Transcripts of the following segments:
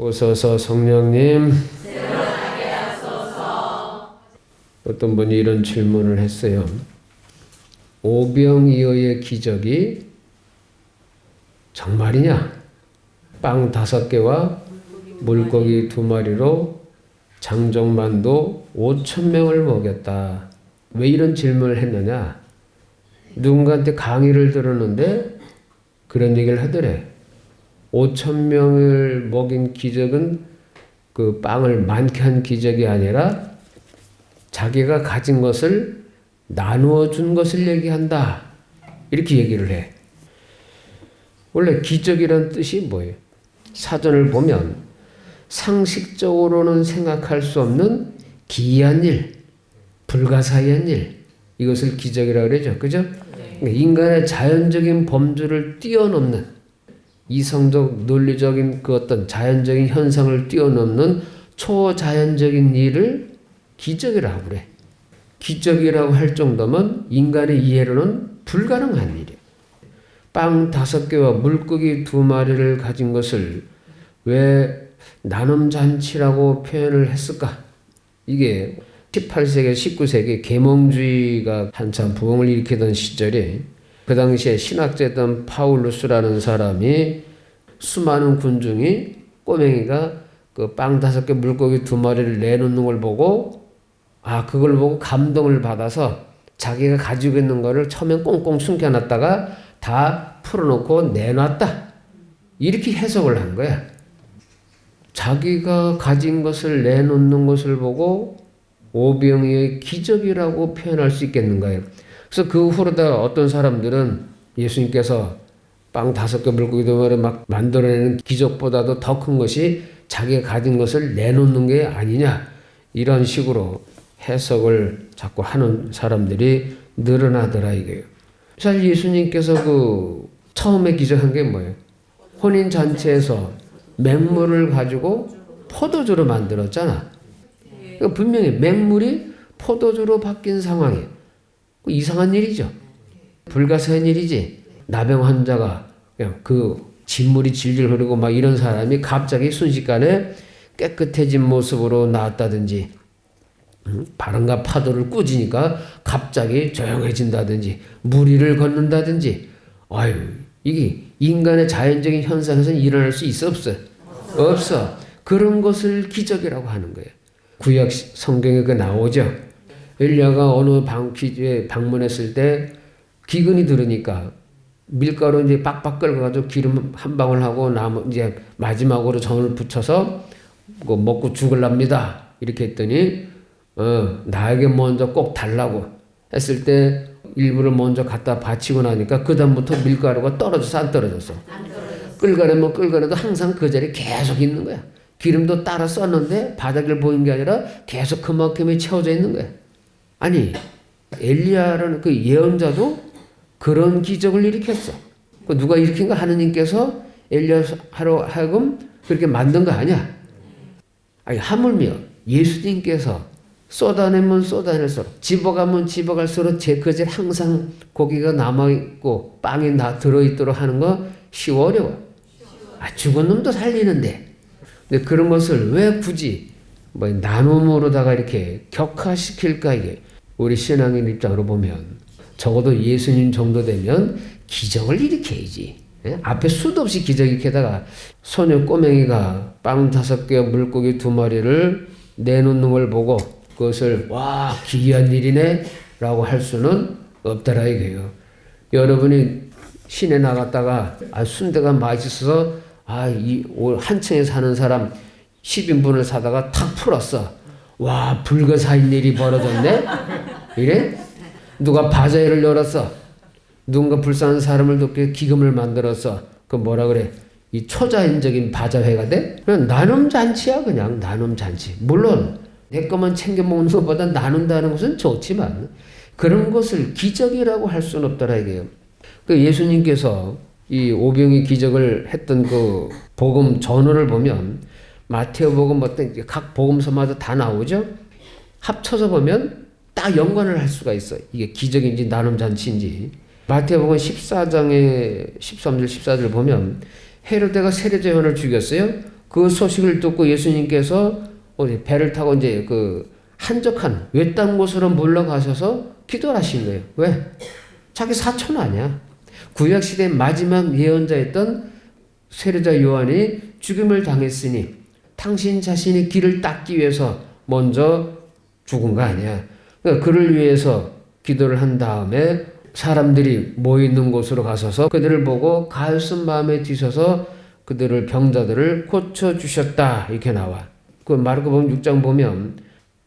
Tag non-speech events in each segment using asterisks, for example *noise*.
오소서 성령님. 어떤 분이 이런 질문을 했어요. 오병이어의 기적이 정말이냐? 빵 다섯 개와 물고기 두 마리로 장정만도 5천 명을 먹였다. 왜 이런 질문을 했느냐? 누군가한테 강의를 들었는데 그런 얘기를 하더래. 5천 명을 먹인 기적은 그 빵을 많게 한 기적이 아니라 자기가 가진 것을 나누어 준 것을 얘기한다. 이렇게 얘기를 해. 원래 기적이란 뜻이 뭐예요? 사전을 보면 상식적으로는 생각할 수 없는 기이한 일, 불가사의한 일, 이것을 기적이라고 그러죠. 그죠? 그러니까 인간의 자연적인 범주를 뛰어넘는 이성적 논리적인 그 어떤 자연적인 현상을 뛰어넘는 초자연적인 일을 기적이라고 그래. 기적이라고 할 정도면 인간의 이해로는 불가능한 일이에요. 빵 다섯 개와 물고기 두 마리를 가진 것을 왜 나눔 잔치라고 표현을 했을까? 이게 18세기, 19세기 계몽주의가 한참 부흥을 일으키던 시절에 그 당시에 신학자였던 파울루스라는 사람이 수많은 군중이 꼬맹이가 그 빵 다섯 개 물고기 두 마리를 내놓는 걸 보고 아 그걸 보고 감동을 받아서 자기가 가지고 있는 거를 처음엔 꽁꽁 숨겨놨다가 다 풀어놓고 내놨다 이렇게 해석을 한 거야. 자기가 가진 것을 내놓는 것을 보고 오병이의 기적이라고 표현할 수 있겠는가요? 그래서 그 후로다 어떤 사람들은 예수님께서 빵 다섯 개 물고기 두 마리 막 만들어내는 기적보다도 더 큰 것이 자기가 가진 것을 내놓는 게 아니냐 이런 식으로 해석을 자꾸 하는 사람들이 늘어나더라 이게요. 사실 예수님께서 그 처음에 기적한 게 뭐예요? 혼인 잔치에서 맹물을 가지고 포도주로 만들었잖아. 그러니까 분명히 맹물이 포도주로 바뀐 상황이에요. 그 이상한 일이죠. 불가사의한 일이지. 나병 환자가 그냥 그 진물이 질질 흐르고 막 이런 사람이 갑자기 순식간에 깨끗해진 모습으로 나왔다든지 음, 바람과 파도를 꾸지니까 갑자기 조용해진다든지 무리를 걷는다든지. 아유 이게 인간의 자연적인 현상에서는 일어날 수 있어 없어? 없어. 그런 것을 기적이라고 하는 거예요. 구약 성경에 그 나오죠 엘리야가 어느 방 기에 방문했을 때 기근이 들으니까 밀가루 이제 빡빡 끓여가지고 기름 한 방울 하고 나무 이제 마지막으로 전을 붙여서 뭐 먹고 죽을랍니다 이렇게 했더니 어, 나에게 먼저 꼭 달라고 했을 때 일부를 먼저 갖다 바치고 나니까 그 다음부터 밀가루가 떨어져서 안 떨어졌어. 끌가려면 끌가려도 항상 그 자리에 계속 있는 거야. 기름도 따라 썼는데 바닥을 보인 게 아니라 계속 그만큼이 채워져 있는 거야. 아니 엘리야라는 그 예언자도 그런 기적을 일으켰어. 그 누가 일으킨 거 하느님께서 엘리야로 하여금 그렇게 만든 거 아니야. 아니 하물며 예수님께서 쏟아내면 쏟아낼수록 집어가면 집어갈수록 제 그제 항상 고기가 남아있고 빵이 나 들어있도록 하는 거 쉬워 어려워. 아, 죽은 놈도 살리는데. 근데 그런 것을 왜 굳이 뭐 나눔으로다가 이렇게 격화시킬까 이게 우리 신앙인 입장으로 보면 적어도 예수님 정도 되면 기적을 일으켜야지. 예? 앞에 수도 없이 기적 일으켜다가 소녀 꼬맹이가 빵 다섯 개 물고기 두 마리를 내놓는 걸 보고 그것을 와 기이한 일이네 라고 할 수는 없더라 이거예요. 여러분이 시내 나갔다가 아 순대가 맛있어서 아 이 한층에 사는 사람 10인분을 사다가 탁 풀었어. 와 불가사인 일이 벌어졌네. 이래? 누가 바자회를 열었어. 누군가 불쌍한 사람을 돕기 기금을 만들어서 그 뭐라 그래? 이 초자연적인 바자회가 돼? 그냥 나눔 잔치야 그냥 나눔 잔치. 물론 내 것만 챙겨 먹는 것보다 나눈다는 것은 좋지만 그런 것을 기적이라고 할 수는 없더라 이게요. 그 예수님께서 이 오병이 기적을 했던 그 복음 전후를 보면 마테오 복음 어떤 각 복음서마다 다 나오죠. 합쳐서 보면 딱 연관을 할 수가 있어요. 이게 기적인지 나눔 잔치인지. 마태복음 14장의 13절 14절 보면 헤로데가 세례 요한을 죽였어요. 그 소식을 듣고 예수님께서 배를 타고 이제 그 한적한 외딴 곳으로 물러가셔서 기도를 하신 거예요. 왜? 자기 사촌 아니야. 구약 시대 마지막 예언자였던 세례자 요한이 죽임을 당했으니 당신 자신이 길을 닦기 위해서 먼저 죽은 거 아니야. 그러니까 그를 위해서 기도를 한 다음에 사람들이 모여 있는 곳으로 가서서 그들을 보고 가엾은 마음에 드셔서 그들을 병자들을 고쳐 주셨다 이렇게 나와. 그 마르코복음 6장 보면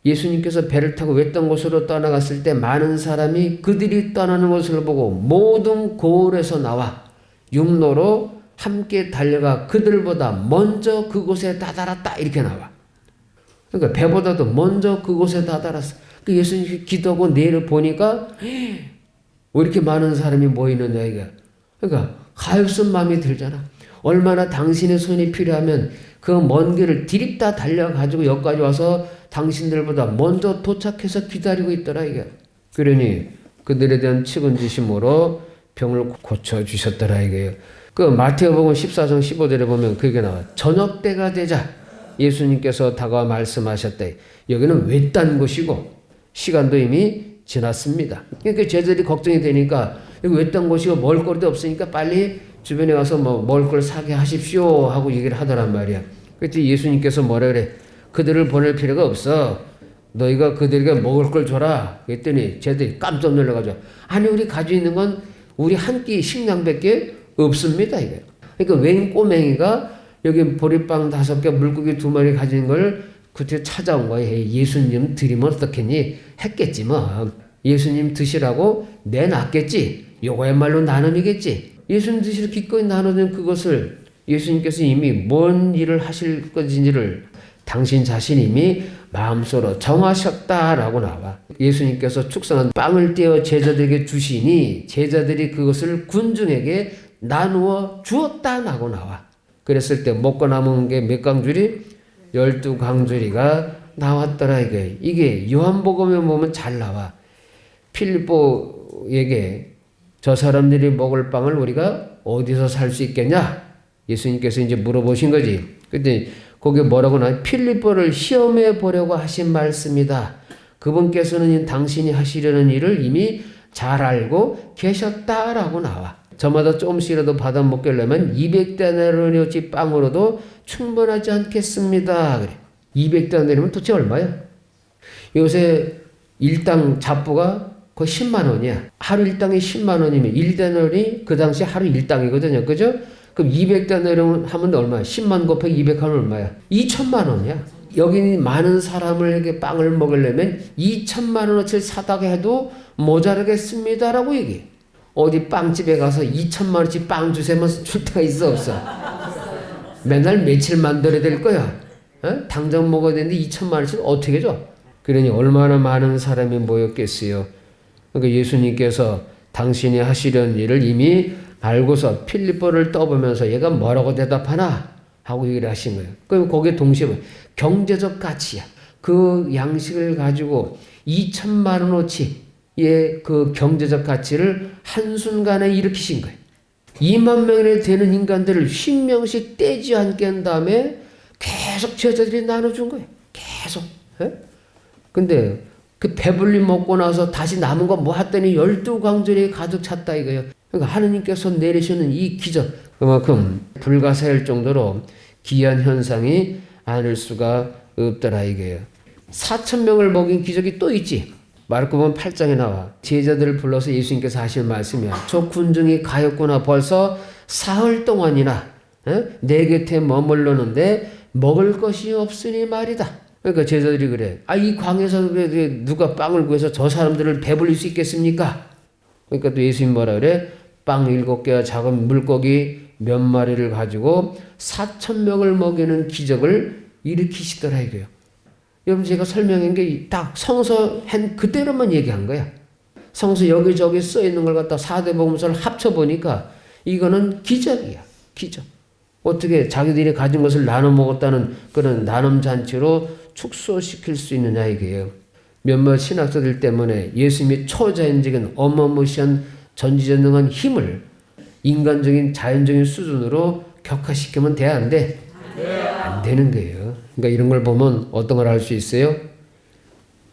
예수님께서 배를 타고 외딴 곳으로 떠나갔을 때 많은 사람이 그들이 떠나는 것을 보고 모든 고을에서 나와 육로로 함께 달려가 그들보다 먼저 그곳에 다다랐다 이렇게 나와. 그러니까 배보다도 먼저 그곳에 다다랐어. 그 예수님 기도하고 내일 보니까 왜 이렇게 많은 사람이 모이느냐 이게. 그러니까 가엾은 마음이 들잖아. 얼마나 당신의 손이 필요하면 그 먼 길을 디립다 달려가지고 여기까지 와서 당신들보다 먼저 도착해서 기다리고 있더라 이게. 그러니 그들에 대한 측은지심으로 병을 고쳐 주셨더라 이게요. 그 마태복음 14장 15절에 보면 그게 나와. 저녁 때가 되자 예수님께서 다가와 말씀하셨대. 여기는 외딴 곳이고 시간도 이미 지났습니다. 그러니까 제자들이 걱정이 되니까 여기 외딴 곳이고 먹을거리도 없으니까 빨리 주변에 가서 뭐 먹을 걸 사게 하십시오 하고 얘기를 하더란 말이야. 그때 예수님께서 뭐라 그래? 그들을 보낼 필요가 없어. 너희가 그들에게 먹을 걸 줘라. 그랬더니 쟤들이 깜짝 놀라가지고 아니 우리 가지고 있는 건 우리 한 끼 식량밖에 없습니다. 이게. 그러니까 웬 꼬맹이가 여기 보리빵 다섯 개, 물고기 두 마리 가진 걸 그때 찾아온 거예요. 예수님 드리면 어떻겠니? 했겠지 뭐. 예수님 드시라고 내놨겠지. 요거야말로 나눔이겠지. 예수님 드시러 기꺼이 나누는 그것을 예수님께서 이미 뭔 일을 하실 것인지를 당신 자신이 이미 마음속으로 정하셨다라고 나와. 예수님께서 축성한 빵을 떼어 제자들에게 주시니 제자들이 그것을 군중에게 나누어 주었다라고 나와. 그랬을 때 먹고 남은 게 몇 강줄이? 열두 강줄이가 나왔더라 이게. 이게 요한복음에 보면 잘 나와. 필리포에게 저 사람들이 먹을 빵을 우리가 어디서 살 수 있겠냐? 예수님께서 이제 물어보신 거지. 근데 거기 뭐라고 나? 필리포를 시험해 보려고 하신 말씀이다. 그분께서는 당신이 하시려는 일을 이미 잘 알고 계셨다라고 나와. 저마다 조금씩이라도 받아 먹겠려면 200데나리온어치 빵으로도 충분하지 않겠습니다. 그래. 200데나리온이면 도대체 얼마야? 요새 일당 잡부가 거의 10만 원이야. 하루 일당이 10만 원이면 1데나리 그 당시 하루 일당이거든요. 그죠? 그럼 200데나리온 하면 얼마야? 10만 곱하기 200 하면 얼마야? 2천만 원이야. 여기 많은 사람을 빵을 먹으려면 2천만 원어치를 사다가 해도 모자르겠습니다라고 얘기해. 어디 빵집에 가서 2천만 원치 빵 주세면 줄 데가 있어 없어. 맨날 며칠 만들어야 될 거야. 어? 당장 먹어야 되는데 2천만 원치 어떻게 줘? 그러니 얼마나 많은 사람이 모였겠어요. 그러니까 예수님께서 당신이 하시려는 일을 이미 알고서 필리포를 떠보면서 얘가 뭐라고 대답하나 하고 얘기를 하신 거예요. 그럼 거기에 동시에 뭐 경제적 가치야. 그 양식을 가지고 2천만 원어치 그 경제적 가치를 한순간에 일으키신 거예요. 2만 명이나 되는 인간들을 10명씩 떼지 않게 한 다음에 계속 제자들이 나눠준 거예요. 계속. 예? 근데 그 배불리 먹고 나서 다시 남은 거 모았더니 열두 광절이 가득 찼다 이거예요. 그러니까 하느님께서 내리시는 이 기적 그만큼 불가사할 정도로 기이한 현상이 아닐 수가 없더라 이게요. 4천 명을 먹인 기적이 또 있지. 마르코복음 8장에 나와 제자들을 불러서 예수님께서 하신 말씀이야. 저 군중이 가였구나 벌써 사흘 동안이나 에? 내 곁에 머물렀는데 먹을 것이 없으니 말이다. 그러니까 제자들이 그래. 아 이 광에서 누가 빵을 구해서 저 사람들을 배불릴 수 있겠습니까? 그러니까 또 예수님 뭐라 그래? 빵 일곱 개와 작은 물고기 몇 마리를 가지고 사천 명을 먹이는 기적을 일으키시더라 이거요. 여러분 제가 설명한 게 딱 성서 한 그대로만 얘기한 거야. 성서 여기저기 써 있는 걸 갖다 사대복음서를 합쳐 보니까 이거는 기적이야. 기적. 어떻게 자기들이 가진 것을 나눠 먹었다는 그런 나눔 잔치로 축소시킬 수 있느냐 이게요. 몇몇 신학자들 때문에 예수님이 초자연적인 어마무시한 전지전능한 힘을 인간적인 자연적인 수준으로 격화시키면 돼안 돼? 안안 되는 거예요. 그러니까 이런 걸 보면 어떤 걸 알 수 있어요?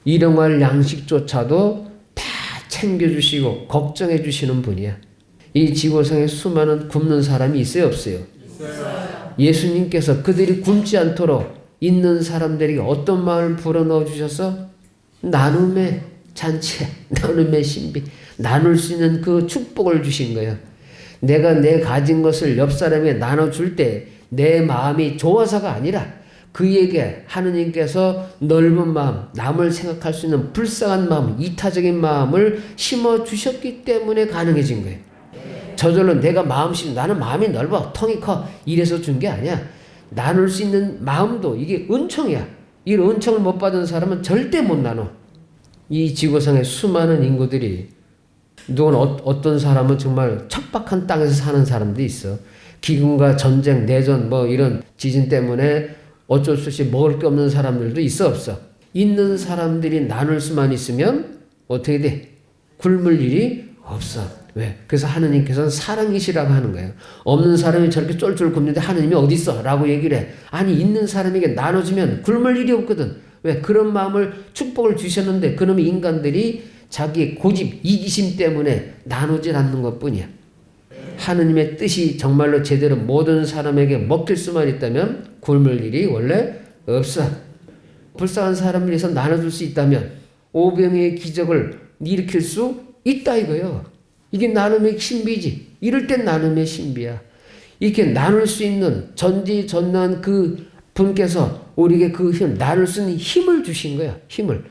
일용할 양식조차도 다 챙겨주시고 걱정해 주시는 분이야. 이 지구상에 수많은 굶는 사람이 있어요, 없어요? 예수님께서 그들이 굶지 않도록 있는 사람들에게 어떤 마음을 불어넣어 주셔서 나눔의 잔치, *laughs* 나눔의 신비, 나눌 수 있는 그 축복을 주신 거예요. 내가 내 가진 것을 옆 사람에게 나눠줄 때 내 마음이 좋아서가 아니라 그에게 하느님께서 넓은 마음, 남을 생각할 수 있는 불쌍한 마음, 이타적인 마음을 심어 주셨기 때문에 가능해진 거예요. 저절로 내가 마음심, 나는 마음이 넓어, 텅이 커, 이래서 준 게 아니야. 나눌 수 있는 마음도 이게 은총이야. 이 은총을 못 받은 사람은 절대 못 나눠. 이 지구상의 수많은 인구들이 누구는 어, 떤 사람은 정말 척박한 땅에서 사는 사람도 있어. 기근과 전쟁, 내전 뭐 이런 지진 때문에 어쩔 수 없이 먹을 게 없는 사람들도 있어 없어. 있는 사람들이 나눌 수만 있으면 어떻게 돼? 굶을 일이 없어. 왜? 그래서 하느님께서는 사랑이시라고 하는 거예요. 없는 사람이 저렇게 쫄쫄 굶는데 하느님이 어디 있어? 라고 얘기를 해. 아니 있는 사람에게 나눠주면 굶을 일이 없거든. 왜? 그런 마음을 축복을 주셨는데 그놈의 인간들이 자기의 고집, 이기심 때문에 나누질 않는 것 뿐이야. 하느님의 뜻이 정말로 제대로 모든 사람에게 먹힐 수만 있다면 굶을 일이 원래 없어. 불쌍한 사람을 위해서 나눠줄 수 있다면 오병의 기적을 일으킬 수 있다 이거요. 이게 나눔의 신비지. 이럴 땐 나눔의 신비야. 이렇게 나눌 수 있는 전지전능한 그 분께서 우리에게 그 힘, 나눌 수 있는 힘을 주신 거야. 힘을.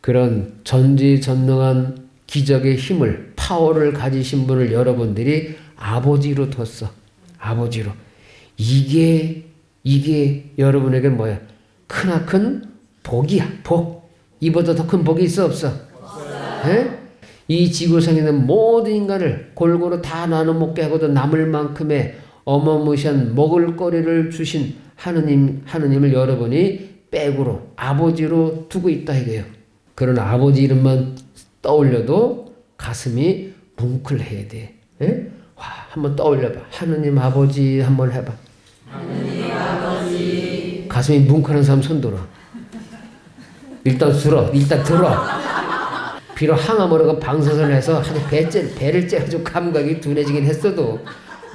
그런 전지전능한 기적의 힘을, 파워를 가지신 분을 여러분들이 아버지로 뒀어. 아버지로. 이게, 이게 여러분에게 뭐야? 크나큰 복이야, 복. 이보다 더 큰 복이 있어, 없어? 예? 이 지구상에 있는 모든 인간을 골고루 다 나눠 먹게 하고도 남을 만큼의 어마무시한 먹을 거리를 주신 하느님, 하느님을 여러분이 백으로, 아버지로 두고 있다 이거예요. 그런 아버지 이름만 떠올려도 가슴이 뭉클해야 돼. 예? 와, 한번 떠올려봐. 하느님 아버지 한번 해봐. 가슴이 뭉클한 사람 손 들어. 일단 들어. 일단 들어. 비록 항암으로가 방사선을 해서 한 배째, 배를 째가지고 감각이 둔해지긴 했어도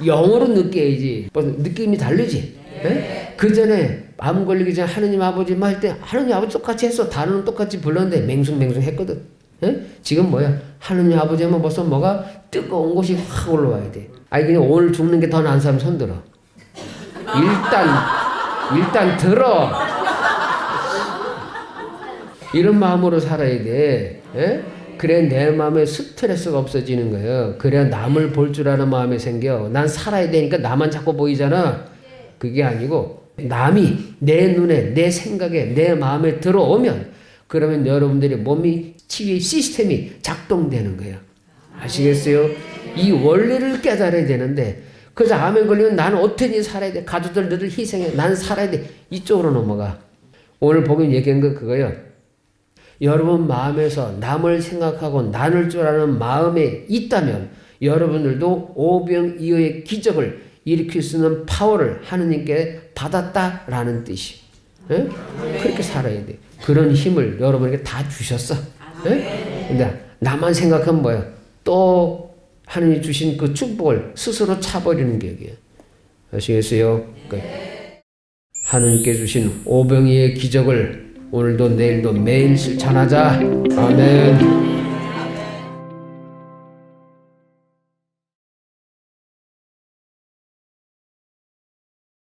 영어로 느껴야지. 벌써 느낌이 다르지? 예? 그 전에 암 걸리기 전에 하느님 아버지 말 때 하느님 아버지 똑같이 했어. 단어는 똑같이 불렀는데 맹숭맹숭 했거든. 예? 지금 뭐야? 하느님 아버지 하면 벌써 뭐가 뜨거운 것이 확 올라와야 돼. 아니 그냥 오늘 죽는 게 더 나은 사람 손 들어. 일단 일단 들어. 이런 마음으로 살아야 돼. 예? 그래 내 마음에 스트레스가 없어지는 거예요. 그래야 남을 볼 줄 아는 마음이 생겨. 난 살아야 되니까 나만 자꾸 보이잖아. 그게 아니고 남이 내 눈에 내 생각에 내 마음에 들어오면 그러면 여러분들의 몸이 치유의 시스템이 작동되는 거예요. 아시겠어요? 이 원리를 깨달아야 되는데 그래서 암에 걸리면 나는 어떻게 살아야 돼? 가족들 늘 희생해. 난 살아야 돼. 이쪽으로 넘어가. 오늘 보면 얘기한 거 그거예요. 여러분 마음에서 남을 생각하고 나눌 줄 아는 마음에 있다면 여러분들도 오병 이어의 기적을 일으킬 수 있는 파워를 하느님께 받았다라는 뜻이. 예? 그렇게 살아야 돼. 그런 힘을 여러분에게 다 주셨어. 예? 근데 나만 생각하면 뭐야? 또 하느님 주신 그 축복을 스스로 차버리는 게 여기야. 아시겠어요? 그러니까 하느님께 주신 오병이의 기적을 오늘도 내일도 매일 실천하자. 아멘.